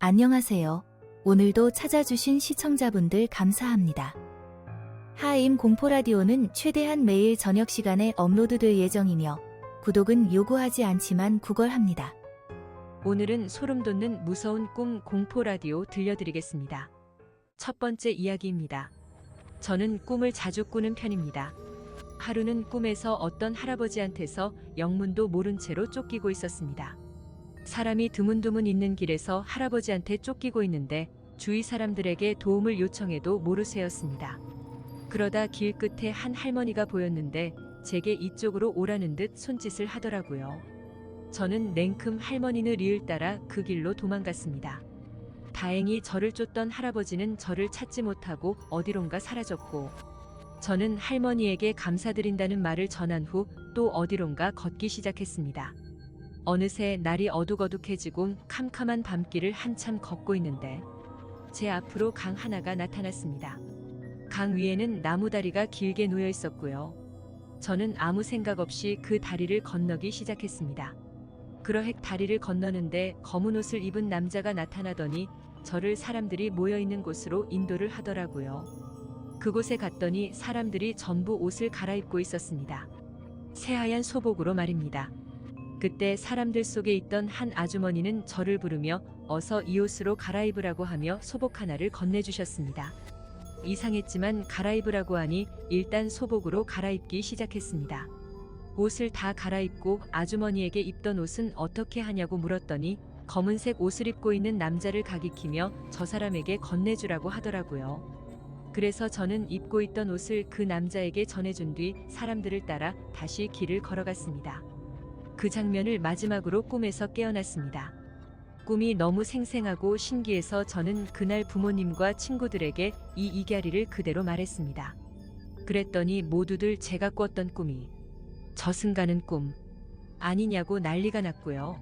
안녕하세요. 오늘도 찾아주신 시청자분들 감사합니다. 하임 공포라디오는 최대한 매일 저녁 시간에 업로드될 예정이며 구독은 요구하지 않지만 구걸합니다. 오늘은 소름 돋는 무서운 꿈 공포 라디오 들려드리겠습니다. 첫 번째 이야기입니다. 저는 꿈을 자주 꾸는 편입니다. 하루는 꿈에서 어떤 할아버지한테서 영문도 모른 채로 쫓기고 있었습니다. 사람이 드문드문 있는 길에서 할아버지한테 쫓기고 있는데 주위 사람들에게 도움을 요청해도 모르쇠였습니다. 그러다 길 끝에 한 할머니가 보였는데 제게 이쪽으로 오라는 듯 손짓을 하더라고요. 저는 냉큼 할머니의 리을 따라 그 길로 도망갔습니다. 다행히 저를 쫓던 할아버지는 저를 찾지 못하고 어디론가 사라졌고, 저는 할머니에게 감사드린다는 말을 전한 후 또 어디론가 걷기 시작했습니다. 어느새 날이 어둑어둑해지고 캄캄한 밤길을 한참 걷고 있는데, 제 앞으로 강 하나가 나타났습니다. 강 위에는 나무 다리가 길게 놓여 있었고요. 저는 아무 생각 없이 그 다리를 건너기 시작했습니다. 그러헥 다리를 건너는데 검은 옷을 입은 남자가 나타나더니 저를 사람들이 모여 있는 곳으로 인도를 하더라고요. 그곳에 갔더니 사람들이 전부 옷을 갈아입고 있었습니다. 새하얀 소복으로 말입니다. 그때 사람들 속에 있던 한 아주머니는 저를 부르며 어서 이 옷으로 갈아입으라고 하며 소복 하나를 건네주셨습니다. 이상했지만 갈아입으라고 하니 일단 소복으로 갈아입기 시작했습니다. 옷을 다 갈아입고 아주머니에게 입던 옷은 어떻게 하냐고 물었더니 검은색 옷을 입고 있는 남자를 가리키며 저 사람에게 건네주라고 하더라고요. 그래서 저는 입고 있던 옷을 그 남자에게 전해준 뒤 사람들을 따라 다시 길을 걸어갔습니다. 그 장면을 마지막으로 꿈에서 깨어났습니다. 꿈이 너무 생생하고 신기해서 저는 그날 부모님과 친구들에게 이 이야기를 그대로 말했습니다. 그랬더니 모두들 제가 꿨던 꿈이 저승가는 꿈 아니냐고 난리가 났고요.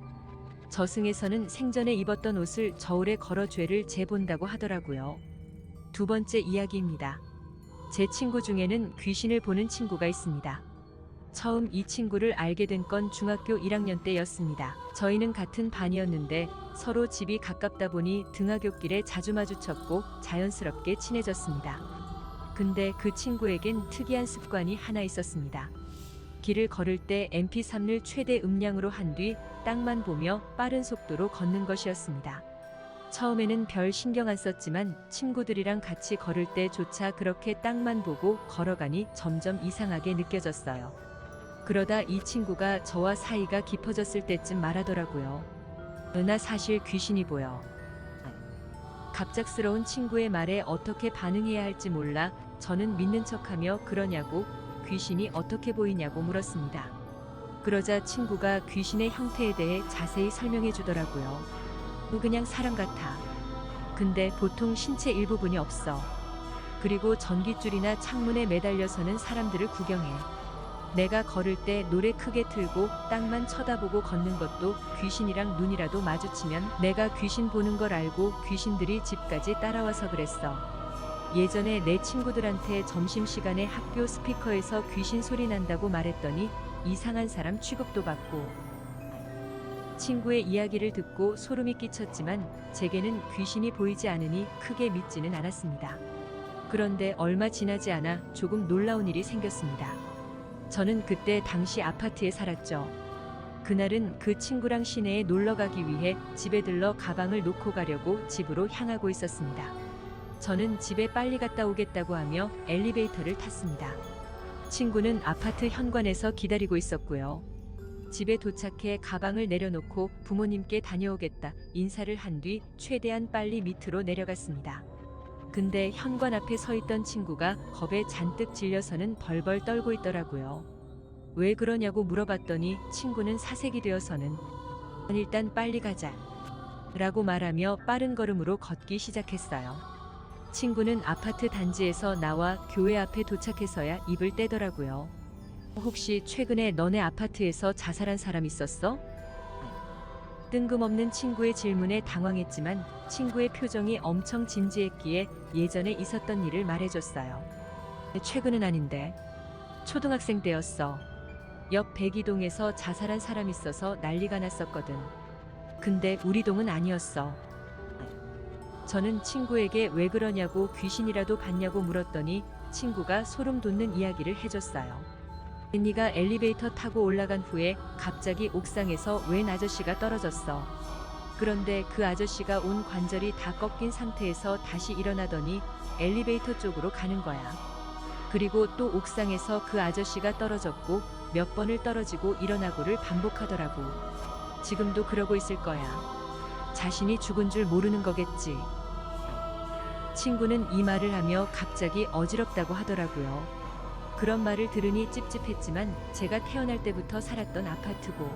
저승에서는 생전에 입었던 옷을 저울에 걸어 죄를 재본다고 하더라고요. 두 번째 이야기입니다. 제 친구 중에는 귀신을 보는 친구가 있습니다. 처음 이 친구를 알게 된 건 중학교 1학년 때였습니다. 저희는 같은 반이었는데 서로 집이 가깝다 보니 등하굣길에 자주 마주쳤고 자연스럽게 친해졌습니다. 근데 그 친구에겐 특이한 습관이 하나 있었습니다. 길을 걸을 때 MP3를 최대 음량으로 한 뒤 땅만 보며 빠른 속도로 걷는 것이었습니다. 처음에는 별 신경 안 썼지만 친구들이랑 같이 걸을 때조차 그렇게 땅만 보고 걸어가니 점점 이상하게 느껴졌어요. 그러다 이 친구가 저와 사이가 깊어졌을 때쯤 말하더라고요. 나 사실 귀신이 보여. 갑작스러운 친구의 말에 어떻게 반응해야 할지 몰라 저는 믿는 척하며 그러냐고 귀신이 어떻게 보이냐고 물었습니다. 그러자 친구가 귀신의 형태에 대해 자세히 설명해 주더라고요. 그냥 사람 같아. 근데 보통 신체 일부분이 없어. 그리고 전깃줄이나 창문에 매달려서는 사람들을 구경해. 내가 걸을 때 노래 크게 틀고 땅만 쳐다보고 걷는 것도 귀신이랑 눈이라도 마주치면 내가 귀신 보는 걸 알고 귀신들이 집까지 따라와서 그랬어. 예전에 내 친구들한테 점심시간에 학교 스피커에서 귀신 소리 난다고 말했더니 이상한 사람 취급도 받고 친구의 이야기를 듣고 소름이 끼쳤지만 제게는 귀신이 보이지 않으니 크게 믿지는 않았습니다. 그런데 얼마 지나지 않아 조금 놀라운 일이 생겼습니다. 저는 그때 당시 아파트에 살았죠. 그날은 그 친구랑 시내에 놀러 가기 위해 집에 들러 가방을 놓고 가려고 집으로 향하고 있었습니다. 저는 집에 빨리 갔다 오겠다고 하며 엘리베이터를 탔습니다. 친구는 아파트 현관에서 기다리고 있었고요. 집에 도착해 가방을 내려놓고 부모님께 다녀오겠다 인사를 한 뒤 최대한 빨리 밑으로 내려갔습니다. 근데 현관 앞에 서 있던 친구가 겁에 잔뜩 질려서는 벌벌 떨고 있더라고요. 왜 그러냐고 물어봤더니 친구는 사색이 되어서는 일단 빨리 가자. 라고 말하며 빠른 걸음으로 걷기 시작했어요. 친구는 아파트 단지에서 나와 교회 앞에 도착해서야 입을 떼더라고요. 혹시 최근에 너네 아파트에서 자살한 사람 있었어? 뜬금없는 친구의 질문에 당황했지만 친구의 표정이 엄청 진지했기에 예전에 있었던 일을 말해줬어요. 최근은 아닌데 초등학생 때였어. 옆 백이동에서 자살한 사람 있어서 난리가 났었거든. 근데 우리 동은 아니었어. 저는 친구에게 왜 그러냐고 귀신이라도 봤냐고 물었더니 친구가 소름 돋는 이야기를 해줬어요. 앤니가 엘리베이터 타고 올라간 후에 갑자기 옥상에서 웬 아저씨가 떨어졌어. 그런데 그 아저씨가 온 관절이 다 꺾인 상태에서 다시 일어나더니 엘리베이터 쪽으로 가는 거야. 그리고 또 옥상에서 그 아저씨가 떨어졌고 몇 번을 떨어지고 일어나고를 반복하더라고. 지금도 그러고 있을 거야. 자신이 죽은 줄 모르는 거겠지. 친구는 이 말을 하며 갑자기 어지럽다고 하더라고요. 그런 말을 들으니 찝찝했지만 제가 태어날 때부터 살았던 아파트고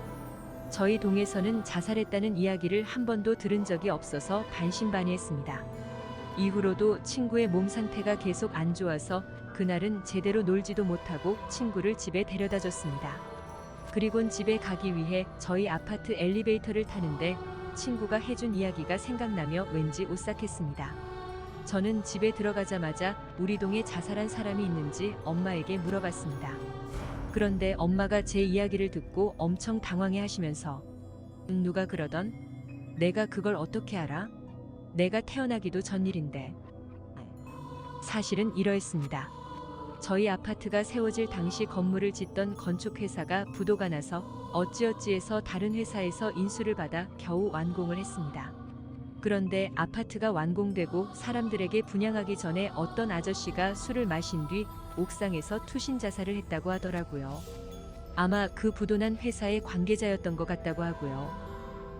저희 동에서는 자살했다는 이야기를 한 번도 들은 적이 없어서 반신반의했습니다. 이후로도 친구의 몸 상태가 계속 안 좋아서 그날은 제대로 놀지도 못하고 친구를 집에 데려다 줬습니다. 그리곤 집에 가기 위해 저희 아파트 엘리베이터를 타는데 친구가 해준 이야기가 생각나며 왠지 오싹했습니다. 저는 집에 들어가자마자 우리 동에 자살한 사람이 있는지 엄마에게 물어봤습니다. 그런데 엄마가 제 이야기를 듣고 엄청 당황해 하시면서 응, 누가 그러던? 내가 그걸 어떻게 알아? 내가 태어나기도 전 일인데. 사실은 이러했습니다. 저희 아파트가 세워질 당시 건물을 짓던 건축회사가 부도가 나서 어찌어찌해서 다른 회사에서 인수를 받아 겨우 완공을 했습니다. 그런데 아파트가 완공되고 사람들에게 분양하기 전에 어떤 아저씨가 술을 마신 뒤 옥상에서 투신 자살을 했다고 하더라고요. 아마 그 부도난 회사의 관계자였던 것 같다고 하고요.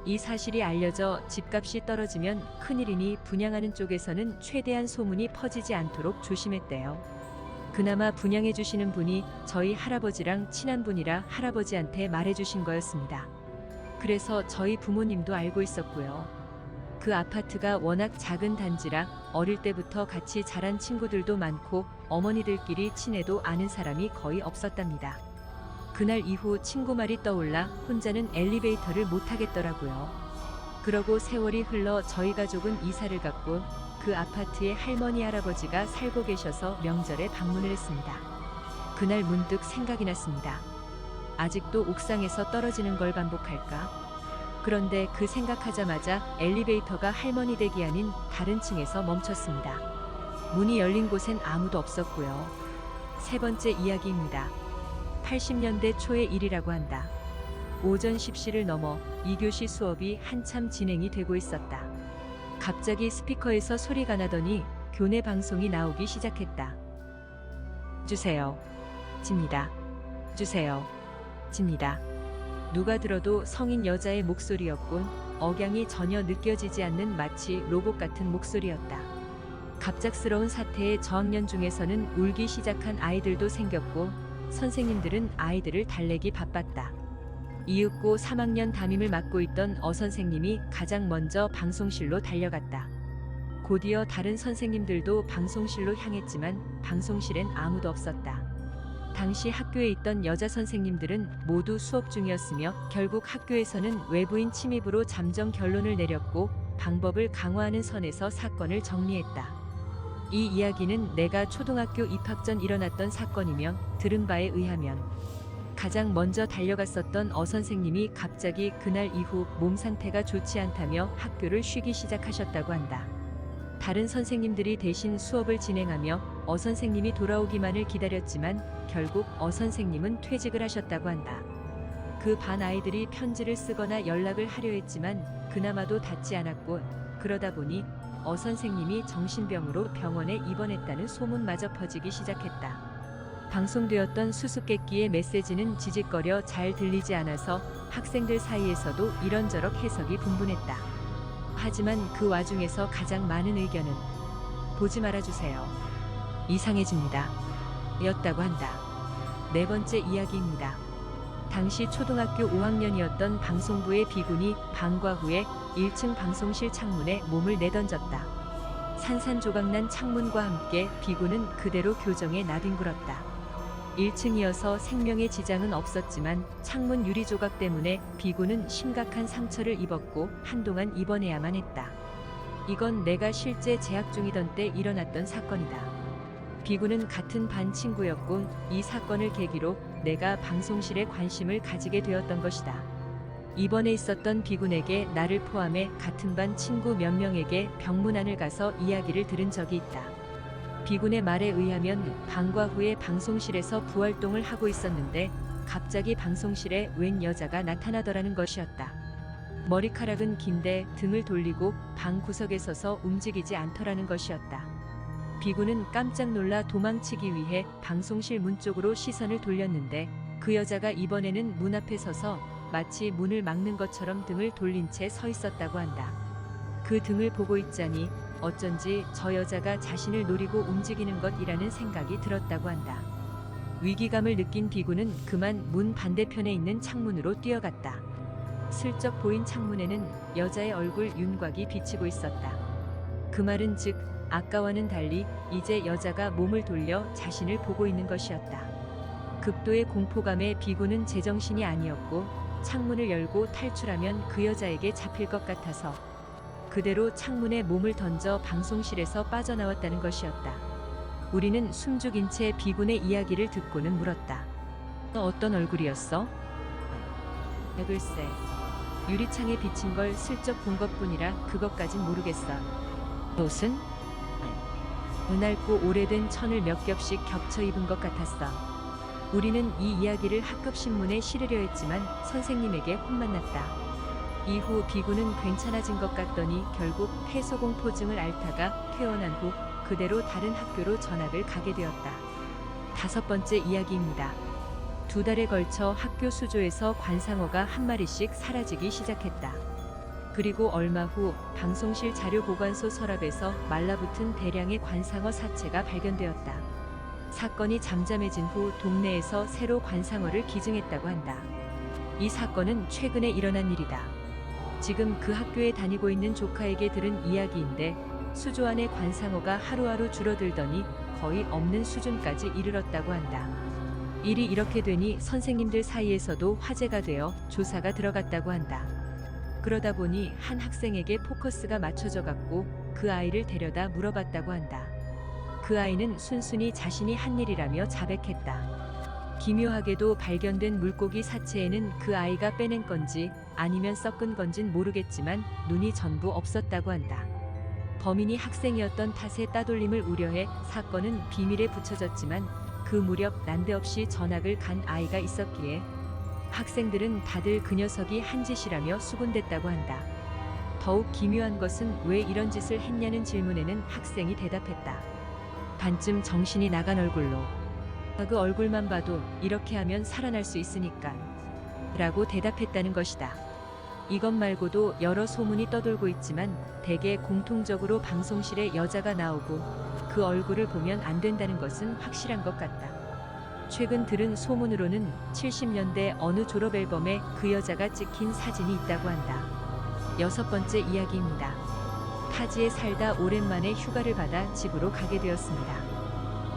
이 사실이 알려져 집값이 떨어지면 큰일이니 분양하는 쪽에서는 최대한 소문이 퍼지지 않도록 조심했대요. 그나마 분양해 주시는 분이 저희 할아버지랑 친한 분이라 할아버지한테 말해 주신 거였습니다. 그래서 저희 부모님도 알고 있었고요. 그 아파트가 워낙 작은 단지라 어릴 때부터 같이 자란 친구들도 많고 어머니들끼리 친해도 아는 사람이 거의 없었답니다. 그날 이후 친구 말이 떠올라 혼자는 엘리베이터를 못 타겠더라고요. 그러고 세월이 흘러 저희 가족은 이사를 갔고 그 아파트에 할머니 할아버지가 살고 계셔서 명절에 방문을 했습니다. 그날 문득 생각이 났습니다. 아직도 옥상에서 떨어지는 걸 반복할까? 그런데 그 생각하자마자 엘리베이터가 할머니 댁이 아닌 다른 층에서 멈췄습니다. 문이 열린 곳엔 아무도 없었고요. 세 번째 이야기입니다. 80년대 초의 일이라고 한다. 오전 10시를 넘어 2교시 수업이 한참 진행이 되고 있었다. 갑자기 스피커에서 소리가 나더니 교내 방송이 나오기 시작했다. 주세요. 집니다. 주세요. 집니다. 누가 들어도 성인 여자의 목소리였군. 억양이 전혀 느껴지지 않는 마치 로봇 같은 목소리였다. 갑작스러운 사태에 저학년 중에서는 울기 시작한 아이들도 생겼고 선생님들은 아이들을 달래기 바빴다. 이윽고 3학년 담임을 맡고 있던 어 선생님이 가장 먼저 방송실로 달려갔다. 곧이어 다른 선생님들도 방송실로 향했지만 방송실엔 아무도 없었다. 당시 학교에 있던 여자 선생님들은 모두 수업 중이었으며 결국 학교에서는 외부인 침입으로 잠정 결론을 내렸고 방법을 강화하는 선에서 사건을 정리했다. 이 이야기는 내가 초등학교 입학 전 일어났던 사건이며 들은 바에 의하면 가장 먼저 달려갔었던 어 선생님이 갑자기 그날 이후 몸 상태가 좋지 않다며 학교를 쉬기 시작하셨다고 한다. 다른 선생님들이 대신 수업을 진행하며 어 선생님이 돌아오기만을 기다렸지만 결국 어 선생님은 퇴직을 하셨다고 한다. 그 반 아이들이 편지를 쓰거나 연락을 하려 했지만 그나마도 닿지 않았고 그러다 보니 어 선생님이 정신병으로 병원에 입원했다는 소문마저 퍼지기 시작했다. 방송되었던 수수께끼의 메시지는 지직거려 잘 들리지 않아서 학생들 사이에서도 이런저런 해석이 분분했다. 하지만 그 와중에서 가장 많은 의견은 보지 말아주세요. 이상해집니다. 였다고 한다. 네 번째 이야기입니다. 당시 초등학교 5학년이었던 방송부의 비군이 방과 후에 1층 방송실 창문에 몸을 내던졌다. 산산조각난 창문과 함께 비군은 그대로 교정에 나뒹굴었다. 1층이어서 생명의 지장은 없었지만 창문 유리 조각 때문에 비군은 심각한 상처를 입었고 한동안 입원해야만 했다. 이건 내가 실제 재학 중이던 때 일어났던 사건이다. 비군은 같은 반 친구였고 이 사건을 계기로 내가 방송실에 관심을 가지게 되었던 것이다. 이번에 있었던 비군에게 나를 포함해 같은 반 친구 몇 명에게 병문안을 가서 이야기를 들은 적이 있다. 비군의 말에 의하면 방과 후에 방송실에서 부활동을 하고 있었는데 갑자기 방송실에 웬 여자가 나타나더라는 것이었다. 머리카락은 긴데 등을 돌리고 방 구석에 서서 움직이지 않더라는 것이었다. 비구는 깜짝 놀라 도망치기 위해 방송실 문 쪽으로 시선을 돌렸는데 그 여자가 이번에는 문 앞에 서서 마치 문을 막는 것처럼 등을 돌린 채 서 있었다고 한다. 그 등을 보고 있자니 어쩐지 저 여자가 자신을 노리고 움직이는 것이라는 생각이 들었다고 한다. 위기감을 느낀 비구는 그만 문 반대편에 있는 창문으로 뛰어갔다. 슬쩍 보인 창문에는 여자의 얼굴 윤곽이 비치고 있었다. 그 말은 즉 아까와는 달리 이제 여자가 몸을 돌려 자신을 보고 있는 것이었다. 극도의 공포감에 비구는 제정신이 아니었고 창문을 열고 탈출하면 그 여자에게 잡힐 것 같아서 그대로 창문에 몸을 던져 방송실에서 빠져나왔다는 것이었다. 우리는 숨죽인 채 비군의 이야기를 듣고는 물었다. 너 어떤 얼굴이었어? 글쎄, 유리창에 비친 걸 슬쩍 본 것뿐이라 그것까진 모르겠어. 옷은? 은알고 오래된 천을 몇 겹씩 겹쳐 입은 것 같았어. 우리는 이 이야기를 학급 신문에 실으려 했지만 선생님에게 혼만 났다. 이후 비구는 괜찮아진 것 같더니 결국 폐소공포증을 앓다가 퇴원한 후 그대로 다른 학교로 전학을 가게 되었다. 다섯 번째 이야기입니다. 두 달에 걸쳐 학교 수조에서 관상어가 한 마리씩 사라지기 시작했다. 그리고 얼마 후 방송실 자료 보관소 서랍에서 말라붙은 대량의 관상어 사체가 발견되었다. 사건이 잠잠해진 후 동네에서 새로 관상어를 기증했다고 한다. 이 사건은 최근에 일어난 일이다. 지금 그 학교에 다니고 있는 조카에게 들은 이야기인데 수조 안의 관상어가 하루하루 줄어들더니 거의 없는 수준까지 이르렀다고 한다. 일이 이렇게 되니 선생님들 사이에서도 화제가 되어 조사가 들어갔다고 한다. 그러다 보니 한 학생에게 포커스가 맞춰져 갔고 그 아이를 데려다 물어봤다고 한다. 그 아이는 순순히 자신이 한 일이라며 자백했다. 기묘하게도 발견된 물고기 사체에는 그 아이가 빼낸 건지 아니면 썩은 건진 모르겠지만 눈이 전부 없었다고 한다. 범인이 학생이었던 탓에 따돌림을 우려해 사건은 비밀에 붙여졌지만 그 무렵 난데없이 전학을 간 아이가 있었기에 학생들은 다들 그 녀석이 한 짓이라며 수군댔다고 한다. 더욱 기묘한 것은 왜 이런 짓을 했냐는 질문에는 학생이 대답했다. 반쯤 정신이 나간 얼굴로. 그 얼굴만 봐도 이렇게 하면 살아날 수 있으니까. 라고 대답했다는 것이다. 이것 말고도 여러 소문이 떠돌고 있지만 대개 공통적으로 방송실에 여자가 나오고 그 얼굴을 보면 안 된다는 것은 확실한 것 같다. 최근 들은 소문으로는 70년대 어느 졸업 앨범에 그 여자가 찍힌 사진이 있다고 한다. 여섯 번째 이야기입니다. 타지에 살다 오랜만에 휴가를 받아 집으로 가게 되었습니다.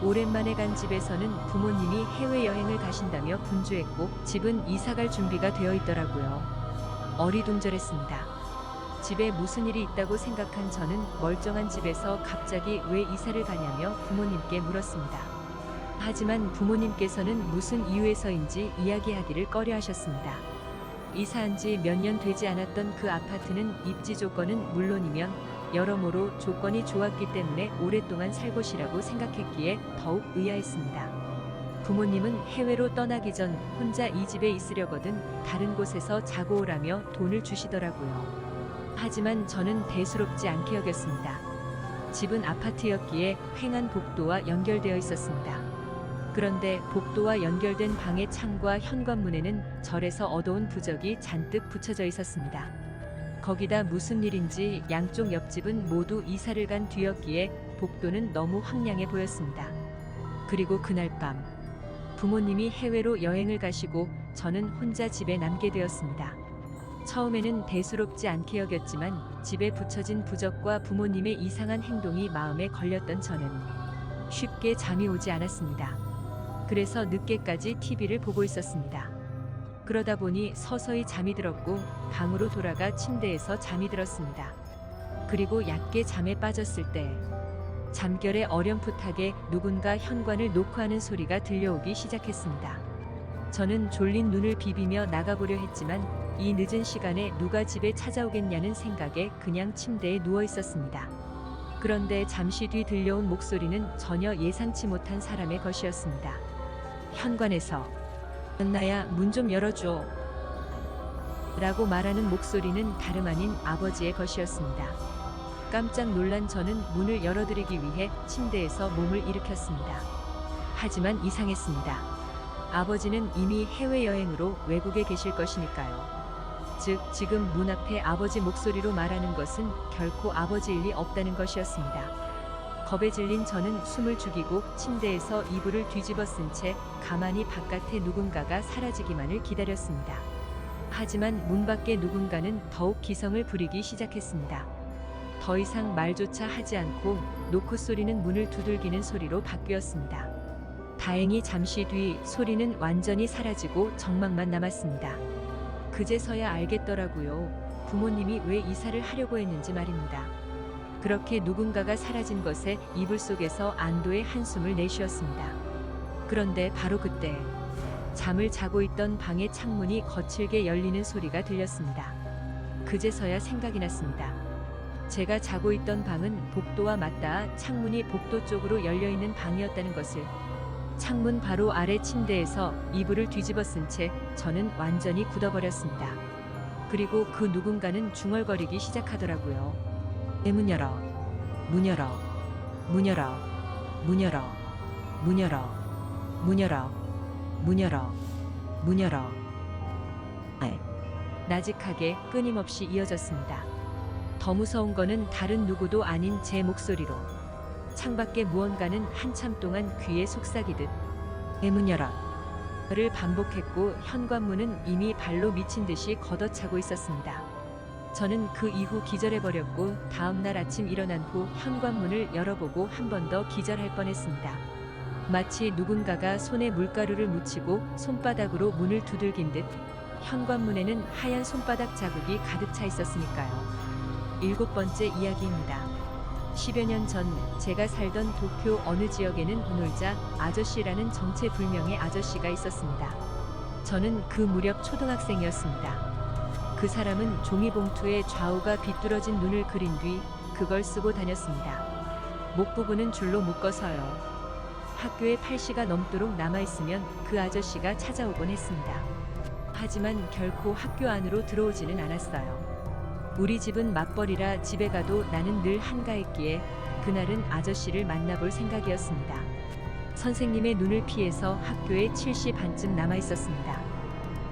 오랜만에 간 집에서는 부모님이 해외여행을 가신다며 분주했고 집은 이사갈 준비가 되어 있더라고요. 어리둥절했습니다. 집에 무슨 일이 있다고 생각한 저는 멀쩡한 집에서 갑자기 왜 이사를 가냐며 부모님께 물었습니다. 하지만 부모님께서는 무슨 이유에서인지 이야기하기를 꺼려 하셨습니다. 이사한 지 몇 년 되지 않았던 그 아파트는 입지 조건은 물론이면 여러모로 조건이 좋았기 때문에 오랫동안 살 곳이라고 생각했기에 더욱 의아했습니다. 부모님은 해외로 떠나기 전 혼자 이 집에 있으려거든 다른 곳에서 자고 오라며 돈을 주시더라고요. 하지만 저는 대수롭지 않게 여겼습니다. 집은 아파트였기에 횡한 복도와 연결되어 있었습니다. 그런데 복도와 연결된 방의 창과 현관문에는 절에서 얻어온 부적이 잔뜩 붙여져 있었습니다. 거기다 무슨 일인지 양쪽 옆집은 모두 이사를 간 뒤였기에 복도는 너무 황량해 보였습니다. 그리고 그날 밤 부모님이 해외로 여행을 가시고 저는 혼자 집에 남게 되었습니다. 처음에는 대수롭지 않게 여겼지만 집에 붙여진 부적과 부모님의 이상한 행동이 마음에 걸렸던 저는 쉽게 잠이 오지 않았습니다. 그래서 늦게까지 TV를 보고 있었습니다. 그러다 보니 서서히 잠이 들었고 방으로 돌아가 침대에서 잠이 들었습니다. 그리고 얕게 잠에 빠졌을 때 잠결에 어렴풋하게 누군가 현관을 놓고 하는 소리가 들려오기 시작했습니다. 저는 졸린 눈을 비비며 나가보려 했지만 이 늦은 시간에 누가 집에 찾아오겠냐는 생각에 그냥 침대에 누워 있었습니다. 그런데 잠시 뒤 들려온 목소리는 전혀 예상치 못한 사람의 것이었습니다. 현관에서 나야 문 좀 열어줘. 라고 말하는 목소리는 다름 아닌 아버지의 것이었습니다. 깜짝 놀란 저는 문을 열어드리기 위해 침대에서 몸을 일으켰습니다. 하지만 이상했습니다. 아버지는 이미 해외여행으로 외국에 계실 것이니까요. 즉, 지금 문 앞에 아버지 목소리로 말하는 것은 결코 아버지일 리 없다는 것이었습니다. 겁에 질린 저는 숨을 죽이고 침대에서 이불을 뒤집어 쓴 채 가만히 바깥에 누군가가 사라지기만을 기다렸습니다. 하지만 문 밖에 누군가는 더욱 기성을 부리기 시작했습니다. 더 이상 말조차 하지 않고 노크 소리는 문을 두들기는 소리로 바뀌었습니다. 다행히 잠시 뒤 소리는 완전히 사라지고 정막만 남았습니다. 그제서야 알겠더라고요. 부모님이 왜 이사를 하려고 했는지 말입니다. 그렇게 누군가가 사라진 것에 이불 속에서 안도의 한숨을 내쉬었습니다. 그런데 바로 그때 잠을 자고 있던 방의 창문이 거칠게 열리는 소리가 들렸습니다. 그제서야 생각이 났습니다. 제가 자고 있던 방은 복도와 맞닿아 창문이 복도 쪽으로 열려 있는 방이었다는 것을 창문 바로 아래 침대에서 이불을 뒤집어 쓴 채 저는 완전히 굳어버렸습니다. 그리고 그 누군가는 중얼거리기 시작하더라고요. 내문 열어. 문 열어. 문 열어. 문 열어. 문 열어. 문 열어. 문 열어. 문 열어. 네. 나직하게 끊임없이 이어졌습니다. 더 무서운 거는 다른 누구도 아닌 제 목소리로 창밖에 무언가는 한참 동안 귀에 속삭이듯 내문 열어 를 반복했고 현관문은 이미 발로 미친 듯이 걷어차고 있었습니다. 저는 그 이후 기절해버렸고 다음날 아침 일어난 후 현관문을 열어보고 한 번 더 기절할 뻔했습니다. 마치 누군가가 손에 물가루를 묻히고 손바닥으로 문을 두들긴 듯 현관문에는 하얀 손바닥 자국이 가득 차 있었으니까요. 일곱 번째 이야기입니다. 10여 년 전 제가 살던 도쿄 어느 지역에는 운놀자 아저씨라는 정체불명의 아저씨가 있었습니다. 저는 그 무렵 초등학생이었습니다. 그 사람은 종이봉투에 좌우가 비뚤어진 눈을 그린 뒤 그걸 쓰고 다녔습니다. 목 부분은 줄로 묶어서요. 학교에 8시가 넘도록 남아있으면 그 아저씨가 찾아오곤 했습니다. 하지만 결코 학교 안으로 들어오지는 않았어요. 우리 집은 맞벌이라 집에 가도 나는 늘 한가했기에 그날은 아저씨를 만나볼 생각이었습니다. 선생님의 눈을 피해서 학교에 7시 반쯤 남아 있었습니다.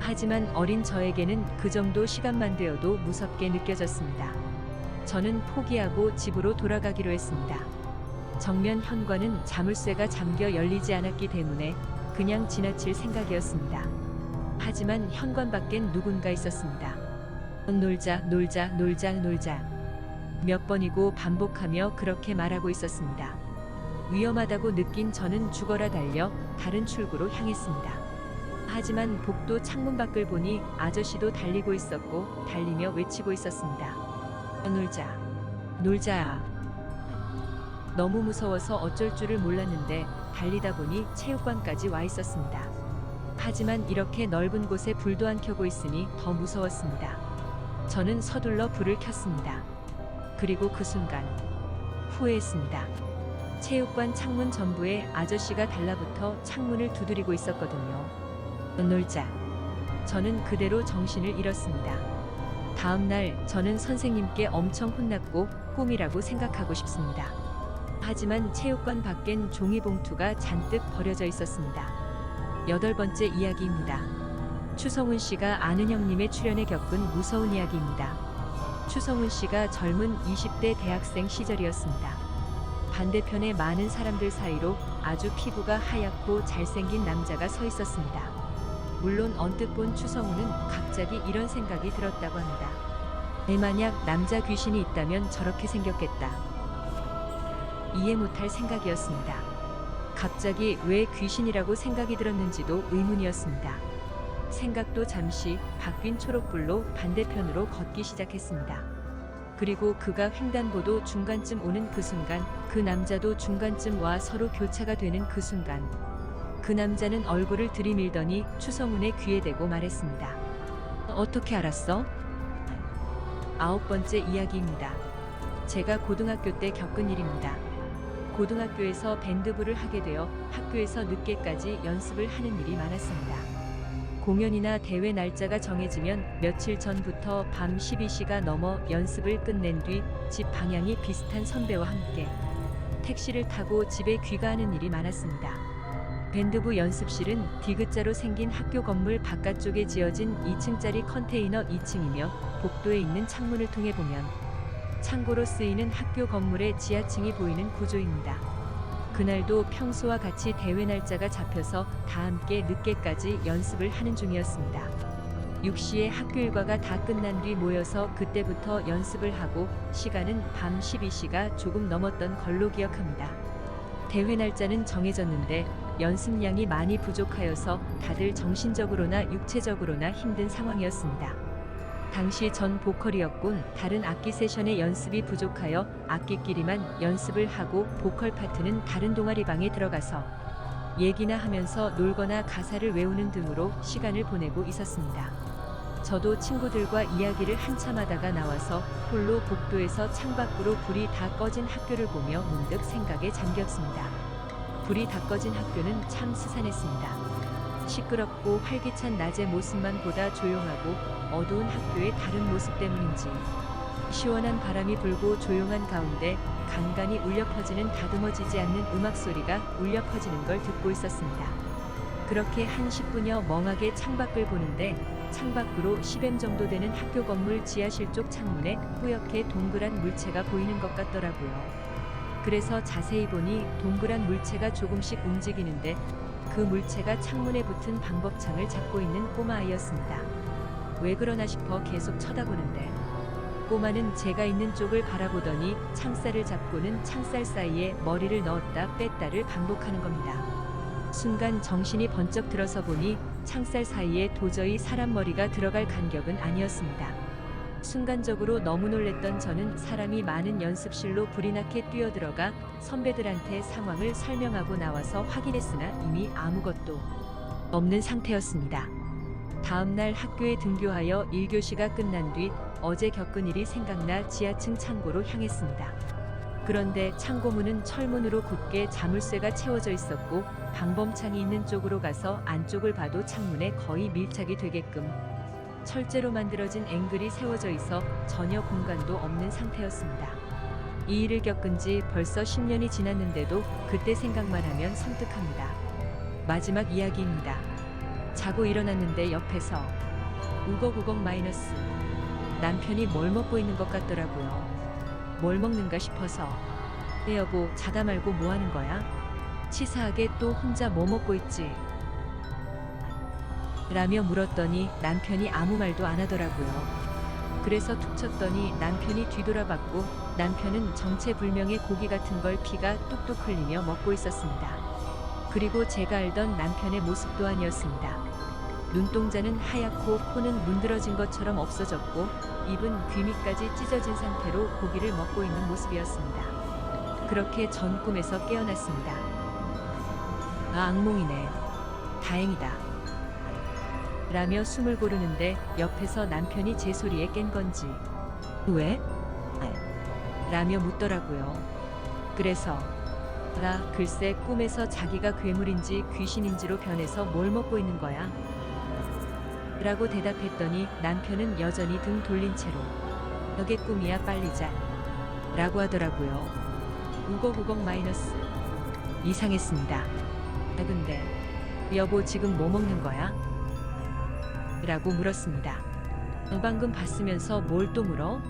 하지만 어린 저에게는 그 정도 시간만 되어도 무섭게 느껴졌습니다. 저는 포기하고 집으로 돌아가기로 했습니다. 정면 현관은 자물쇠가 잠겨 열리지 않았기 때문에 그냥 지나칠 생각이었습니다. 하지만 현관 밖엔 누군가 있었습니다. 놀자, 놀자, 놀자, 놀자. 몇 번이고 반복하며 그렇게 말하고 있었습니다. 위험하다고 느낀 저는 죽어라 달려 다른 출구로 향했습니다. 하지만 복도 창문 밖을 보니 아저씨도 달리고 있었고 달리며 외치고 있었습니다. 놀자, 놀자. 너무 무서워서 어쩔 줄을 몰랐는데 달리다 보니 체육관까지 와 있었습니다. 하지만 이렇게 넓은 곳에 불도 안 켜고 있으니 더 무서웠습니다. 저는 서둘러 불을 켰습니다. 그리고 그 순간 후회했습니다. 체육관 창문 전부에 아저씨가 달라붙어 창문을 두드리고 있었거든요. 놀자. 저는 그대로 정신을 잃었습니다. 다음 날 저는 선생님께 엄청 혼났고 꿈이라고 생각하고 싶습니다. 하지만 체육관 밖엔 종이봉투가 잔뜩 버려져 있었습니다. 여덟 번째 이야기입니다. 추성훈 씨가 아는 형님의 출연에 겪은 무서운 이야기입니다. 추성훈 씨가 젊은 20대 대학생 시절이었습니다. 반대편에 많은 사람들 사이로 아주 피부가 하얗고 잘생긴 남자가 서 있었습니다. 물론 언뜻 본 추성훈은 갑자기 이런 생각이 들었다고 합니다. 내 만약 남자 귀신이 있다면 저렇게 생겼겠다. 이해 못할 생각이었습니다. 갑자기 왜 귀신이라고 생각이 들었는지도 의문이었습니다. 생각도 잠시 바뀐 초록불로 반대편으로 걷기 시작했습니다. 그리고 그가 횡단보도 중간쯤 오는 그 순간 그 남자도 중간쯤 와 서로 교차가 되는 그 순간 그 남자는 얼굴을 들이밀더니 추성훈의 귀에 대고 말했습니다. 어떻게 알았어? 아홉 번째 이야기입니다. 제가 고등학교 때 겪은 일입니다. 고등학교에서 밴드부를 하게 되어 학교에서 늦게까지 연습을 하는 일이 많았습니다. 공연이나 대회 날짜가 정해지면 며칠 전부터 밤 12시가 넘어 연습을 끝낸 뒤 집 방향이 비슷한 선배와 함께 택시를 타고 집에 귀가하는 일이 많았습니다. 밴드부 연습실은 디귿자로 생긴 학교 건물 바깥쪽에 지어진 2층짜리 컨테이너 2층이며 복도에 있는 창문을 통해 보면 창고로 쓰이는 학교 건물의 지하층이 보이는 구조입니다. 그날도 평소와 같이 대회 날짜가 잡혀서 다 함께 늦게까지 연습을 하는 중이었습니다. 6시에 학교 일과가 다 끝난 뒤 모여서 그때부터 연습을 하고 시간은 밤 12시가 조금 넘었던 걸로 기억합니다. 대회 날짜는 정해졌는데 연습량이 많이 부족하여서 다들 정신적으로나 육체적으로나 힘든 상황이었습니다. 당시 전 보컬이었군 다른 악기 세션의 연습이 부족하여 악기끼리만 연습을 하고 보컬 파트는 다른 동아리 방에 들어가서 얘기나 하면서 놀거나 가사를 외우는 등으로 시간을 보내고 있었습니다. 저도 친구들과 이야기를 한참 하다가 나와서 홀로 복도에서 창밖으로 불이 다 꺼진 학교를 보며 문득 생각에 잠겼습니다. 불이 다 꺼진 학교는 참 스산했습니다. 시끄럽고 활기찬 낮의 모습만 보다 조용하고 어두운 학교의 다른 모습 때문인지 시원한 바람이 불고 조용한 가운데 간간히 울려 퍼지는 다듬어지지 않는 음악 소리가 울려 퍼지는 걸 듣고 있었습니다. 그렇게 한 10분여 멍하게 창밖을 보는데 창밖으로 10엠 정도 되는 학교 건물 지하실 쪽 창문에 뿌옇게 동그란 물체가 보이는 것 같더라고요. 그래서 자세히 보니 동그란 물체가 조금씩 움직이는데 그 물체가 창문에 붙은 방법창을 잡고 있는 꼬마아이였습니다. 왜 그러나 싶어 계속 쳐다보는데 꼬마는 제가 있는 쪽을 바라보더니 창살을 잡고는 창살 사이에 머리를 넣었다 뺐다를 반복하는 겁니다. 순간 정신이 번쩍 들어서 보니 창살 사이에 도저히 사람 머리가 들어갈 간격은 아니었습니다. 순간적으로 너무 놀랬던 저는 사람이 많은 연습실로 불이 나게 뛰어들어가 선배들한테 상황을 설명하고 나와서 확인했으나 이미 아무것도 없는 상태였습니다. 다음날 학교에 등교하여 1교시가 끝난 뒤 어제 겪은 일이 생각나 지하층 창고로 향했습니다. 그런데 창고 문은 철문으로 굳게 자물쇠가 채워져 있었고 방범창이 있는 쪽으로 가서 안쪽을 봐도 창문에 거의 밀착이 되게끔 철제로 만들어진 앵글이 세워져 있어 전혀 공간도 없는 상태였습니다. 이 일을 겪은 지 벌써 10년이 지났는데도 그때 생각만 하면 섬뜩합니다. 마지막 이야기입니다. 자고 일어났는데 옆에서 우걱우걱 마이너스 남편이 뭘 먹고 있는 것 같더라고요. 뭘 먹는가 싶어서 네 여보 자다 말고 뭐 하는 거야? 치사하게 또 혼자 뭐 먹고 있지? 라며 물었더니 남편이 아무 말도 안 하더라고요. 그래서 툭 쳤더니 남편이 뒤돌아봤고 남편은 정체불명의 고기 같은 걸 피가 뚝뚝 흘리며 먹고 있었습니다. 그리고 제가 알던 남편의 모습도 아니었습니다. 눈동자는 하얗고 코는 문드러진 것처럼 없어졌고 입은 귀 밑까지 찢어진 상태로 고기를 먹고 있는 모습이었습니다. 그렇게 전 꿈에서 깨어났습니다. 아, 악몽이네. 다행이다. 라며 숨을 고르는데 옆에서 남편이 제 소리에 깬 건지 왜? 아, 라며 묻더라고요. 그래서 나 글쎄 꿈에서 자기가 괴물인지 귀신인지로 변해서 뭘 먹고 있는 거야? 라고 대답했더니 남편은 여전히 등 돌린 채로 너게 꿈이야 빨리 자 라고 하더라고요. 우걱우걱 마이너스 이상했습니다. 아 근데 여보 지금 뭐 먹는 거야? 라고 물었습니다. 너 방금 봤으면서 뭘 또 물어?